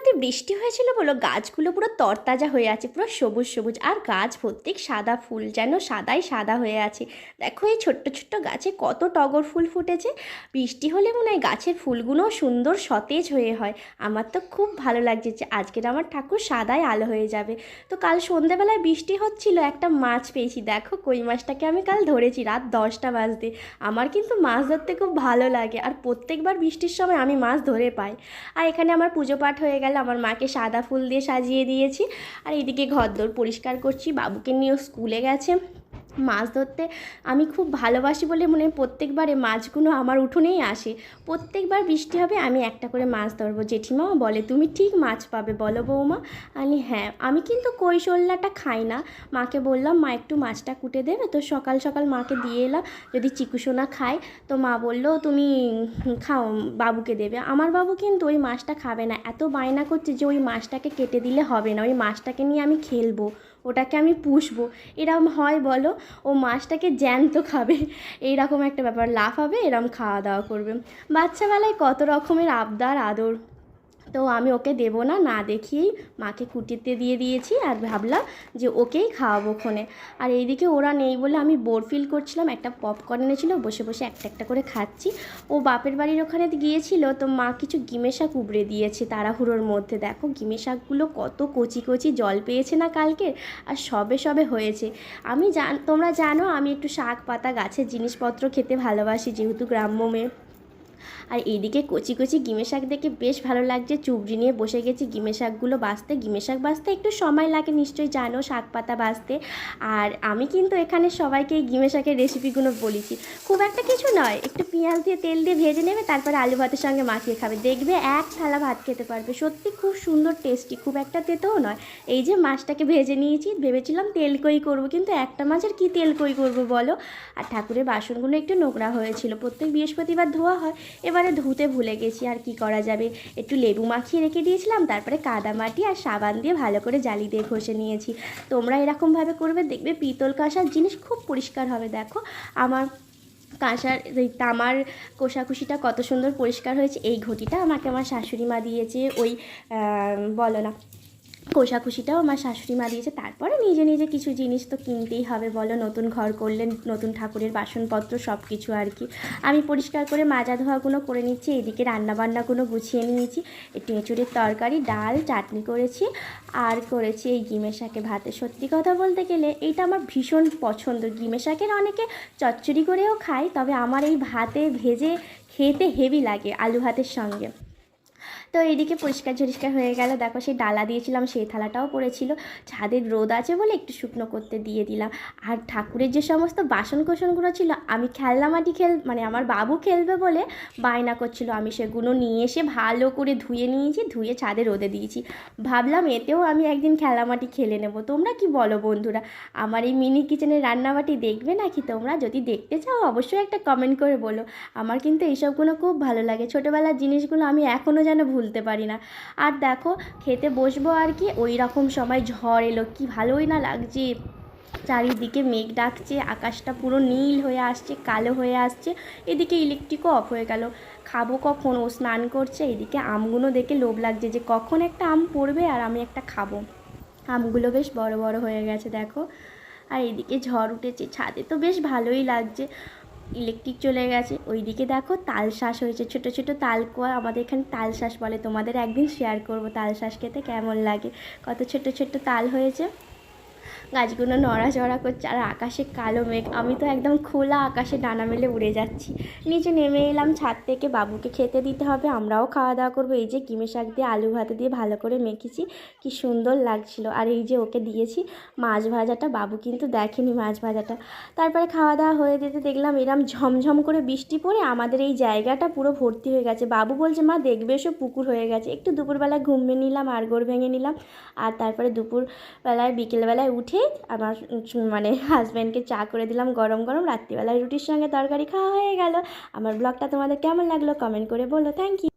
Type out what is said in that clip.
রাতে বৃষ্টি হয়েছিল বলো গাছগুলো পুরো তরতাজা হয়ে আছে, পুরো সবুজ সবুজ। আর গাছ প্রত্যেক সাদা ফুল যেন সাদাই সাদা হয়ে আছে। দেখো এই ছোট্ট ছোট্ট গাছে কত টগর ফুল ফুটেছে। বৃষ্টি হলে মনে হয় গাছের ফুলগুলো সুন্দর সতেজ হয়ে হয়। আমার তো খুব ভালো লাগছে যে আজকের আমার ঠাকুর সাদাই আলো হয়ে যাবে। তো কাল সন্ধেবেলায় বৃষ্টি হচ্ছিল, একটা মাছ পেয়েছি। দেখো কই মাছটাকে আমি কাল ধরেছি রাত দশটা বাজতে। আমার কিন্তু মাছ ধরতে খুব ভালো লাগে। আর প্রত্যেকবার বৃষ্টির সময় আমি মাছ ধরে পাই। আর এখানে আমার পুজো পাঠ হয়ে গেল আমার মাকে সাদা ফুল দিয়ে সাজিয়ে দিয়েছি। আর এদিকে ঘরদোর পরিষ্কার করছি, বাবুকে নিয়েও স্কুলে গেছে। মাছ ধরতে আমি খুব ভালোবাসি বলে মনে প্রত্যেকবারে মাছগুলো আমার উঠোনেই আসে। প্রত্যেকবার বৃষ্টি হবে, আমি একটা করে মাছ ধরবো। জেঠিমাও বলে, তুমি ঠিক মাছ পাবে, বলো বৌমা। আমি হ্যাঁ। আমি কিন্তু কৈশল্যাটা খাই না। মাকে বললাম, মা, একটু মাছটা কুটে দেবে? তো সকাল সকাল মাকে দিয়ে এলাম, যদি চিকুসোনা খায়? তো মা বলল, তুমি খাও, বাবুকে দেবে। আমার বাবু কিন্তু ওই মাছটা খাবে না। এত বায়না করছে যে ওই মাছটাকে কেটে দিলে হবে না। ওই মাছটাকে নিয়ে আমি খেলব, ওটাকে আমি পুষবো। এরম হয় বলো ও মাছটাকে জ্যান্ত খাবে। এইরকম একটা ব্যাপার, লাফাবে, এরম খাওয়া দাওয়া করবে। বাচ্চাবেলায় কত রকমের আবদার, আদর তো আমি ওকে দেবো না না দেখিয়েই মাকে কুটিতে দিয়ে দিয়েছি আর ভাবলাম যে ওকেই খাওয়াবো ক্ষণে আর এইদিকে ওরা নেই বলে আমি বোর ফিল করছিলাম, একটা পপকর্ন এনেছিল, বসে বসে একটা একটা করে খাচ্ছি। ও বাপের বাড়ির ওখানে গিয়েছিল, তো মা কিছু গিমে শাক উবড়ে দিয়েছে তাড়াহুড়োর মধ্যে। দেখো গিমে শাকগুলো কত কচি কচি জল পেয়েছে না কালকে, আর সবে সবে হয়েছে। আমি জান, তোমরা জানো আমি একটু শাক পাতা, গাছের জিনিসপত্র খেতে ভালোবাসি, যেহেতু গ্রাম্য মেয়ে। আর এইদিকে কচি কচি গিমে শাক দেখে বেশ ভালো লাগছে। চুবড়ি নিয়ে বসে গেছি গিমে শাকগুলো বাঁচতে। গিমে শাক বাঁচতে একটু সময় লাগে, নিশ্চয়ই জানো, শাক পাতা বাঁচতে। আর আমি কিন্তু এখানে সবাইকে গিমে শাকের রেসিপিগুলো বলেছি। খুব একটা কিছু নয়, একটু পেঁয়াজ দিয়ে তেল দিয়ে ভেজে নেবে, তারপরে আলু ভাতের সঙ্গে মাখিয়ে খাবে। দেখবে এক থালা ভাত খেতে পারবে। সত্যি খুব সুন্দর টেস্টি খুব একটা তেতেও নয়। এই যে মাছটাকে ভেজে নিয়েছি, ভেবেছিলাম তেল কই করব, কিন্তু একটা মাছের কি তেল কই করব বলো? আর ঠাকুরের বাসনগুলো একটু নোংরা হয়েছিল। প্রত্যেক বৃহস্পতিবার ধোয়া হয়, এবারে ধুতে ভুলে গেছি, আর কি করা যাবে? একটু লেবু মাখিয়ে রেখে দিয়েছিলাম, তারপরে কাদা মাটি আর সাবান দিয়ে ভালো করে জালি দিয়ে ঘষে নিয়েছি। তোমরা এরকমভাবে করবে, দেখবে পিতল কাঁসার জিনিস খুব পরিষ্কার হবে, দেখো। আমার কাঁসার এই তামার কোষাকুষিটা কত সুন্দর পরিষ্কার হয়েছে, এই ঘটিটা আমাকে আমার শাশুড়ি মা দিয়েছে ওই বলো না। কোষাকুষিটাও আমার শাশুড়ি মা দিয়েছে। তারপরে নিজে নিজে কিছু জিনিস তো কিনতেই হবে বলো, নতুন ঘর করলে, নতুন ঠাকুরের বাসনপত্র সব কিছু আর কি। আমি পরিষ্কার করে মাজা ধোয়াগুলো করে নিচ্ছি, এদিকে রান্নাবান্নাগুলো গুছিয়ে নিয়েছি। এঁচুড়ের তরকারি, ডাল, চাটনি করেছি। আর করেছি এই গিমে শাকে ভাতে। সত্যি কথা বলতে গেলে এইটা আমার ভীষণ পছন্দ। গিমে শাকের অনেকে চচ্চড়ি করেও খায়, তবে আমার এই ভাতে ভেজে খেতে হেভি লাগে আলু ভাতের সঙ্গে। তো এইদিকে পরিষ্কার ঝরিষ্কার হয়ে গেল। দেখো সেই ডালা দিয়েছিলাম, সেই থালাটাও পড়েছিল। ছাদের রোদ আছে বলে একটু শুকনো করতে দিয়ে দিলাম। আর ঠাকুরের যে সমস্ত বাসন কোসনগুলো ছিল, আমি খেলনা মাটি খেল মানে আমার বাবু খেলবে বলে বায়না করছিল। আমি সেগুলো নিয়ে এসে ভালো করে ধুয়ে নিয়েছি, ধুয়ে ছাদে রোদে দিয়েছি। ভাবলাম এতেও আমি একদিন খেলামাটি খেলে নেব। তোমরা কি বলো বন্ধুরা? আমার এই মিনি কিচেনের রান্নাবাটি দেখবে নাকি তোমরা? যদি দেখতে চাও, অবশ্যই একটা কমেন্ট করে বলো। আমার কিন্তু এইসবগুলো খুব ভালো লাগে। ছোটোবেলার জিনিসগুলো আমি এখনও যেন ভুলতে পারি না। আর দেখো, খেতে বসবো আর কি ওই রকম সময় ঝড় এলো, কি ভালোই না লাগছে। চারিদিকে মেঘ ডাকছে, আকাশটা পুরো নীল হয়ে আসছে, কালো হয়ে আসছে, এদিকে ইলেকট্রিকও অফ হয়ে গেল। খাব কখন? ও স্নান করছে, এদিকে আমগুলো দেখে লোভ লাগছে যে কখন একটা আম পড়বে আর আমি একটা খাব। আমগুলো বেশ বড় বড় হয়ে গেছে, দেখো। আর এদিকে ঝড় উঠেছে, ছাদে তো বেশ ভালোই লাগছে। ইলেকট্রিক চলে গেছে। ওইদিকে দেখো তাল শ্বাস হয়েছে, ছোট ছোট তাল কোয়া। আমাদের এখানে তাল শ্বাস বলে, তোমাদের একদিন শেয়ার করব তাল শ্বাস খেতে কেমন লাগে। কত ছোট ছোট তাল হয়েছে। গাছগুলো নড়াচড়া করছে, আর আকাশে কালো মেঘ। আমি তো একদম খোলা আকাশে ডানা মেলে উড়ে যাচ্ছি। নিচে নেমে এলাম ছাদ থেকে, বাবুকে খেতে দিতে হবে, আমরাও খাওয়া দাওয়া করব। এই যে কিমে শাক দিয়ে আলু ভাতে দিয়ে ভালো করে মেখেছি, কি সুন্দর লাগছিল। আর এই যে ওকে দিয়েছি মাছ ভাজাটা, বাবু কিন্তু দেখেনি মাছ ভাজাটা। তারপরে খাওয়া দাওয়া হয়ে যেতে দেখলাম এরম ঝমঝম করে বৃষ্টি পড়ে, আমাদের এই জায়গাটা পুরো ভর্তি হয়ে গেছে। বাবু বলছে, মা, দেখবে এসব পুকুর হয়ে গেছে। একটু দুপুরবেলায় ঘুমিয়ে নিলাম, আর গোড় ভেঙে নিলাম। আর তারপরে দুপুরবেলায়, বিকেলবেলায় উঠে আমার মানে হাজব্যান্ডকে চা করে দিলাম গরম গরম। রাত্রিবেলায় রুটির সঙ্গে তরকারি খাওয়া হয়ে গেল। আমার ব্লগটা তোমাদের কেমন লাগল কমেন্ট করে বলো। Thank you